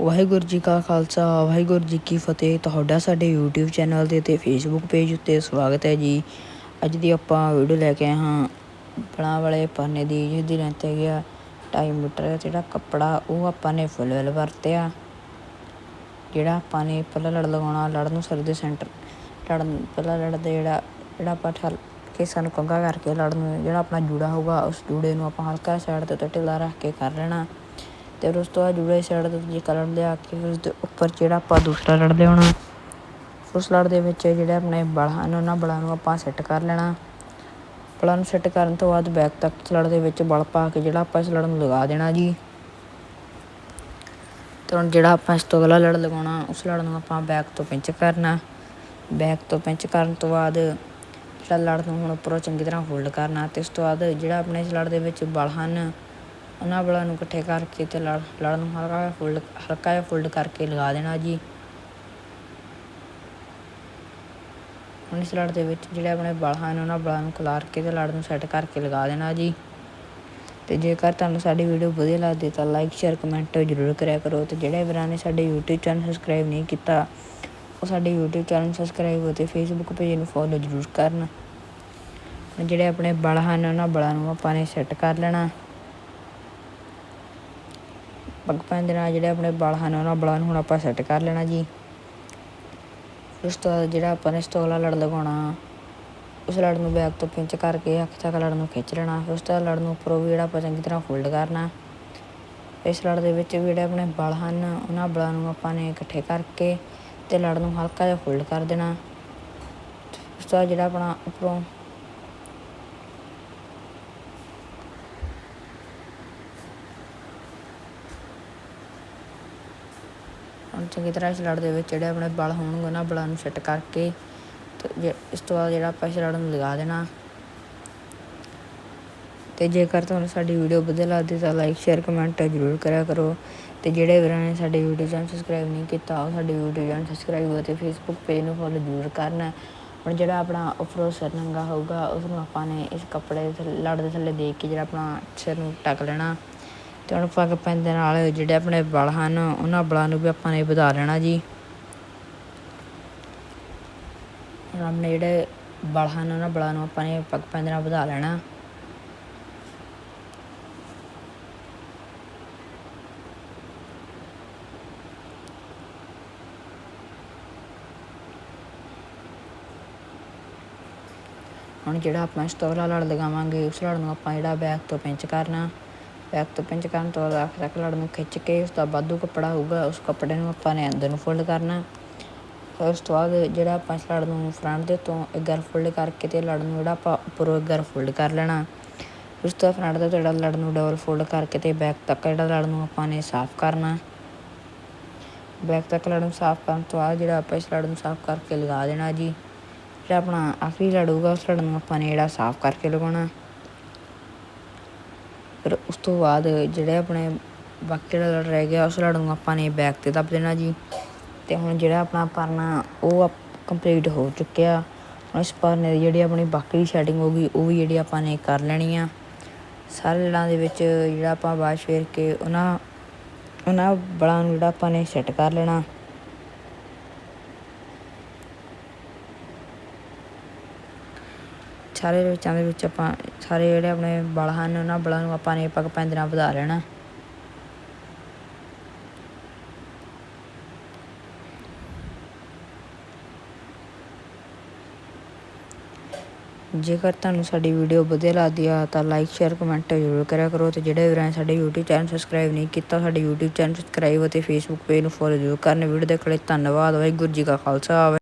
ਵਾਹਿਗੁਰੂ ਜੀ ਕਾ ਖਾਲਸਾ, ਵਾਹਿਗੁਰੂ ਜੀ ਕੀ ਫਤਿਹ। ਤੁਹਾਡਾ ਸਾਡੇ YouTube ਚੈਨਲ ਦੇ ਤੇ Facebook ਪੇਜ ਉੱਤੇ ਸਵਾਗਤ ਹੈ ਜੀ। ਅੱਜ ਦੀ ਆਪਾਂ ਵੀਡੀਓ ਲੈ ਕੇ ਆਏ ਹਾਂ ਬਣਾ ਵਾਲੇ ਪਾਨੇ ਦੀ, ਜਿਹਦੀ ਲੈਂਥ ਹੈਗੀ ਆ 2.5 ਮੀਟਰ ਜਿਹੜਾ ਕੱਪੜਾ ਉਹ ਆਪਾਂ ਨੇ ਫੁੱਲ ਵੈਲ ਵਰਤਿਆ। ਜਿਹੜਾ ਆਪਾਂ ਨੇ ਪਹਿਲਾਂ ਲੜ ਲਗਾਉਣਾ ਲੜ ਨੂੰ ਸਿਰ ਦੇ ਸੈਂਟਰ ਲੜ ਪਹਿਲਾਂ ਲੜ ਦੇ ਜਿਹੜਾ ਜਿਹੜਾ ਆਪਾਂ ਠਲ ਕੇ ਸਾਨੂੰ ਕੰਗਾ ਕਰਕੇ ਲੜ ਨੂੰ, ਜਿਹੜਾ ਆਪਣਾ ਜੂੜਾ ਹੋਊਗਾ, ਉਸ ਜੂੜੇ ਨੂੰ ਆਪਾਂ ਹਲਕਾ ਸਾਈਡ ਤੇ ਢਿੱਲਾ ਰੱਖ ਕੇ ਕਰ ਲੈਣਾ। ਅਤੇ ਫਿਰ ਉਸ ਤੋਂ ਬਾਅਦ ਜੂੜੇ ਸਾਈਡ ਤੇ ਜੀ ਕਲਰ ਲਿਆ ਕੇ ਫਿਰ ਉਸ ਦੇ ਉੱਪਰ ਜਿਹੜਾ ਆਪਾਂ ਦੂਸਰਾ ਲੜ ਲਿਆਉਣਾ ਉਸ ਲੜ ਦੇ ਵਿੱਚ ਜਿਹੜੇ ਆਪਣੇ ਬਲ ਹਨ ਉਹਨਾਂ ਬਲਾਂ ਨੂੰ ਆਪਾਂ ਸੈੱਟ ਕਰ ਲੈਣਾ। ਬਲਾਂ ਨੂੰ ਸੈੱਟ ਕਰਨ ਤੋਂ ਬਾਅਦ ਬੈਕ ਤੱਕ ਲੜ ਦੇ ਵਿੱਚ ਬਲ ਪਾ ਕੇ ਜਿਹੜਾ ਆਪਾਂ ਇਸ ਲੜ ਨੂੰ ਲਗਾ ਦੇਣਾ ਜੀ। ਤੇ ਹੁਣ ਜਿਹੜਾ ਆਪਾਂ ਇਸ ਤੋਂ ਅਗਲਾ ਲੜ ਲਗਾਉਣਾ, ਉਸ ਲੜ ਨੂੰ ਆਪਾਂ ਬੈਕ ਤੋਂ ਪਿੰਚ ਕਰਨਾ। ਬੈਕ ਤੋਂ ਪਿੰਚ ਕਰਨ ਤੋਂ ਬਾਅਦ ਜਿਹੜਾ ਲੜ ਨੂੰ ਹੁਣ ਉੱਪਰੋਂ ਚੰਗੀ ਤਰ੍ਹਾਂ ਹੋਲਡ ਕਰਨਾ ਤੇ ਉਸ ਤੋਂ ਬਾਅਦ ਜਿਹੜਾ ਆਪਣੇ ਇਸ ਲੜ ਦੇ ਵਿੱਚ ਬਲ ਹਨ ਉਹਨਾਂ ਬਲਾਂ ਨੂੰ ਇਕੱਠੇ ਕਰਕੇ ਤੇ ਲੜ ਲੜ ਨੂੰ ਹਲਕਾ ਜਿਹਾ ਫੋਲਡ ਹਲਕਾ ਜਿਹਾ ਫੋਲਡ ਕਰਕੇ ਲਗਾ ਦੇਣਾ ਜੀ। ਹੁਣ ਇਸ ਲੜ ਦੇ ਵਿੱਚ ਜਿਹੜੇ ਆਪਣੇ ਬਲ ਹਨ ਉਹਨਾਂ ਬਲਾਂ ਨੂੰ ਖਿਲਾਰ ਕੇ ਤੇ ਲੜ ਨੂੰ ਸੈੱਟ ਕਰਕੇ ਲਗਾ ਦੇਣਾ ਜੀ। ਤੇ ਜੇਕਰ ਤੁਹਾਨੂੰ ਸਾਡੀ ਵੀਡੀਓ ਵਧੀਆ ਲੱਗਦੀ ਤਾਂ ਲਾਈਕ ਸ਼ੇਅਰ ਕਮੈਂਟ ਜ਼ਰੂਰ ਕਰਿਆ ਕਰੋ ਤੇ ਜਿਹੜੇ ਵੀਰਾਂ ਨੇ ਸਾਡੇ YouTube ਚੈਨਲ ਸਬਸਕ੍ਰਾਈਬ ਨਹੀਂ ਕੀਤਾ, ਉਹ ਸਾਡੇ YouTube ਚੈਨਲ ਸਬਸਕ੍ਰਾਈਬ ਅਤੇ Facebook ਪੇਜ ਨੂੰ ਫੋਲੋ ਜ਼ਰੂਰ ਕਰਨ। ਜਿਹੜੇ ਆਪਣੇ ਬਲ ਹਨ ਉਹਨਾਂ ਬਲਾਂ ਨੂੰ ਆਪਾਂ ਨੇ ਸੈੱਟ ਕਰ ਲੈਣਾ। ਪੱਗ ਪੈਣ ਦੇ ਨਾਲ ਜਿਹੜੇ ਆਪਣੇ ਬਲ ਹਨ, ਉਹਨਾਂ ਬਲਾਂ ਨੂੰ ਹੁਣ ਆਪਾਂ ਸੈੱਟ ਕਰ ਲੈਣਾ ਜੀ। ਉਸ ਤੋਂ ਬਾਅਦ ਜਿਹੜਾ ਆਪਾਂ ਨੇ ਇਸ ਲੜ ਲਗਾਉਣਾ, ਉਸ ਲੜ ਨੂੰ ਬੈਕ ਤੋਂ ਪਿੰਚ ਕਰਕੇ ਅੱਖ ਤੱਕ ਲੜ ਨੂੰ ਖਿੱਚ ਲੈਣਾ ਫਿਰ ਉਸ ਤੋਂ ਬਾਅਦ ਲੜ ਨੂੰ ਉੱਪਰੋਂ ਵੀ ਜਿਹੜਾ ਆਪਾਂ ਚੰਗੀ ਤਰ੍ਹਾਂ ਫੋਲਡ ਕਰਨਾ। ਇਸ ਲੜ ਦੇ ਵਿੱਚ ਵੀ ਜਿਹੜੇ ਆਪਣੇ ਬਲ ਹਨ, ਉਹਨਾਂ ਬਲਾਂ ਨੂੰ ਆਪਾਂ ਨੇ ਇਕੱਠੇ ਕਰਕੇ ਤੇ ਲੜ ਨੂੰ ਹਲਕਾ ਜਿਹਾ ਫੋਲਡ ਕਰ ਦੇਣਾ। ਉਸ ਤੋਂ ਬਾਅਦ ਜਿਹੜਾ ਆਪਣਾ ਉੱਪਰੋਂ ਚੰਗੀ ਤਰ੍ਹਾਂ ਇਸ ਦੇ ਵਿੱਚ ਜਿਹੜੇ ਆਪਣੇ ਬਲ ਹੋਣਗੇ ਉਹਨਾਂ ਬਲਾਂ ਨੂੰ ਸੈੱਟ ਕਰਕੇ ਤੇ ਜੇ- ਇਸ ਤੋਂ ਬਾਅਦ ਜਿਹੜਾ ਆਪਾਂ ਇਸ ਲੜ ਨੂੰ ਲਗਾ ਦੇਣਾ। ਤੇ ਜੇਕਰ ਤੁਹਾਨੂੰ ਸਾਡੀ ਵੀਡੀਓ ਵਧੀਆ ਲੱਗਦੀ ਤਾਂ ਲਾਈਕ ਸ਼ੇਅਰ ਕਮੈਂਟ ਜ਼ਰੂਰ ਕਰਿਆ ਕਰੋ। ਤੇ ਜਿਹੜੇ ਵੀਰਾਂ ਨੇ ਸਾਡੇ YouTube ਚੈਨਲ ਸਬਸਕ੍ਰਾਈਬ ਨਹੀਂ ਕੀਤਾ, ਉਹ ਸਾਡੇ YouTube ਚੈਨਲ ਸਬਸਕ੍ਰਾਈਬ ਅਤੇ ਫੇਸਬੁੱਕ ਪੇਜ ਨੂੰ ਫੋਲੋ ਜ਼ਰੂਰ ਕਰਨਾ। ਹੁਣ ਜਿਹੜਾ ਆਪਣਾ ਉੱਪਰੋਂ ਸਿਰ ਨੰਗਾ ਹੋਊਗਾ ਉਸ ਨੂੰ ਆਪਾਂ ਨੇ ਇਸ ਕੱਪੜੇ ਦੇ ਥੱਲੇ, ਲੜ ਦੇ ਥੱਲੇ ਦੇਖ ਕੇ ਜਿਹੜਾ ਆਪਣਾ ਸਿਰ ਨੂੰ ਟਕ ਲੈਣਾ। ਤੇ ਹੁਣ ਪੱਗ ਪੈਣ ਦੇ ਨਾਲ ਜਿਹੜੇ ਆਪਣੇ ਬਲ ਹਨ, ਉਹਨਾਂ ਬਲਾਂ ਨੂੰ ਵੀ ਆਪਾਂ ਨੇ ਵਧਾ ਲੈਣਾ ਜੀ। ਆਪਣੇ ਜਿਹੜੇ ਬਲ ਹਨ, ਉਹਨਾਂ ਬਲਾਂ ਨੂੰ ਆਪਾਂ ਨੇ ਪੱਗ ਪੈਣ ਦੇ ਨਾਲ ਵਧਾ ਲੈਣਾ। ਹੁਣ ਜਿਹੜਾ ਆਪਾਂ ਇਸ ਲੜ ਲਗਾਵਾਂਗੇ, ਉਸ ਲੜ ਨੂੰ ਆਪਾਂ ਜਿਹੜਾ ਬੈਕ ਤੋਂ ਪਿੰਚ ਕਰਨਾ। ਬੈਕ ਤੋਂ ਪਿੰਚ ਕਰਨ ਤੋਂ ਬਾਅਦ ਆਖਰ ਤੱਕ ਲੜ ਨੂੰ ਖਿੱਚ ਕੇ, ਉਸ ਦਾ ਵਾਧੂ ਕੱਪੜਾ ਹੋਊਗਾ, ਉਸ ਕੱਪੜੇ ਨੂੰ ਆਪਾਂ ਨੇ ਅੰਦਰ ਨੂੰ ਫੋਲਡ ਕਰਨਾ। ਫਿਰ ਉਸ ਤੋਂ ਬਾਅਦ ਜਿਹੜਾ ਆਪਾਂ ਇਸ ਲੜ ਨੂੰ ਫਰੰਟ ਦੇ ਤੋਂ ਇੱਧਰ ਫੋਲਡ ਕਰਕੇ ਤੇ ਲੜ ਨੂੰ ਜਿਹੜਾ ਆਪਾਂ ਉੱਪਰੋਂ ਇੱਕ ਇੱਧਰ ਫੋਲਡ ਕਰ ਲੈਣਾ। ਉਸ ਤੋਂ ਫਰੰਟ ਦਾ ਜਿਹੜਾ ਲੜ ਨੂੰ ਡਬਲ ਫੋਲਡ ਕਰਕੇ ਤੇ ਬੈਕ ਤੱਕ ਜਿਹੜਾ ਲੜ ਨੂੰ ਆਪਾਂ ਨੇ ਸਾਫ਼ ਕਰਨਾ। ਬੈਕ ਤੱਕ ਲੜ ਨੂੰ ਸਾਫ਼ ਕਰਨ ਤੋਂ ਬਾਅਦ ਜਿਹੜਾ ਆਪਾਂ ਇਸ ਲੜ ਨੂੰ ਸਾਫ਼ ਕਰਕੇ ਲਗਾ ਦੇਣਾ ਜੀ। ਜਿਹੜਾ ਆਪਣਾ ਆਖਰੀ ਲੜੂਗਾ ਉਸ ਲੜ ਨੂੰ ਆਪਾਂ ਨੇ ਜਿਹੜਾ ਸਾਫ਼ ਕਰਕੇ ਲਗਾਉਣਾ। ਫਿਰ ਉਸ ਤੋਂ ਬਾਅਦ ਜਿਹੜੇ ਆਪਣੇ ਬਾਕੀ ਜਿਹੜਾ ਲੜ ਰਹਿ ਗਿਆ, ਉਸ ਲੜ ਨੂੰ ਆਪਾਂ ਨੇ ਬੈਕ ਤੇ ਦੱਬ ਦੇਣਾ ਜੀ। ਤੇ ਹੁਣ ਜਿਹੜਾ ਆਪਣਾ ਪਰਨਾ, ਉਹ ਕੰਪਲੀਟ ਹੋ ਚੁੱਕਿਆ। ਇਸ ਪਰਨੇ ਦੀ ਜਿਹੜੀ ਆਪਣੀ ਬਾਕੀ ਸੈਟਿੰਗ ਹੋ ਗਈ, ਉਹ ਵੀ ਜਿਹੜੀ ਆਪਾਂ ਨੇ ਕਰ ਲੈਣੀ ਆ। ਸਾਰੇ ਲੜਾਂ ਦੇ ਵਿੱਚ ਜਿਹੜਾ ਆਪਾਂ ਬਾਅਦ ਫੇਰ ਕੇ ਉਹਨਾਂ ਉਹਨਾਂ ਬਲਾਂ ਨੂੰ ਜਿਹੜਾ ਆਪਾਂ ਨੇ ਸੈੱਟ ਕਰ ਲੈਣਾ। ਸਾਰੇ ਵਿੱਚਾਂ ਦੇ ਵਿੱਚ ਆਪਾਂ ਸਾਰੇ ਜਿਹੜੇ ਆਪਣੇ ਬਲ ਹਨ, ਉਹਨਾਂ ਬਲਾਂ ਨੂੰ ਆਪਾਂ ਨੇ ਪੱਗ ਨਾਲ ਵਧਾ ਲੈਣਾ। ਜੇਕਰ ਤੁਹਾਨੂੰ ਸਾਡੀ ਵੀਡੀਓ ਵਧੀਆ ਲੱਗਦੀ ਆ, ਤਾਂ ਲਾਈਕ ਸ਼ੇਅਰ ਕਮੈਂਟ ਜ਼ਰੂਰ ਕਰਿਆ ਕਰੋ ਤੇ ਜਿਹੜੇ ਵੀਰਾਂ ਸਾਡੇ YouTube ਚੈਨਲ ਸਬਸਕ੍ਰਾਈਬ ਨਹੀਂ ਕੀਤਾ, ਸਾਡੇ YouTube ਚੈਨਲ ਸਬਸਕ੍ਰਾਈਬ ਅਤੇ Facebook ਪੇਜ ਨੂੰ ਫੋਲੋ ਜ਼ਰੂਰ ਕਰਨ। ਵੀਡੀਓ ਦੇਖਣ ਲਈ ਧੰਨਵਾਦ, ਵਾਹਿਗੁਰੂ ਜੀ ਕਾ ਖਾਲਸਾ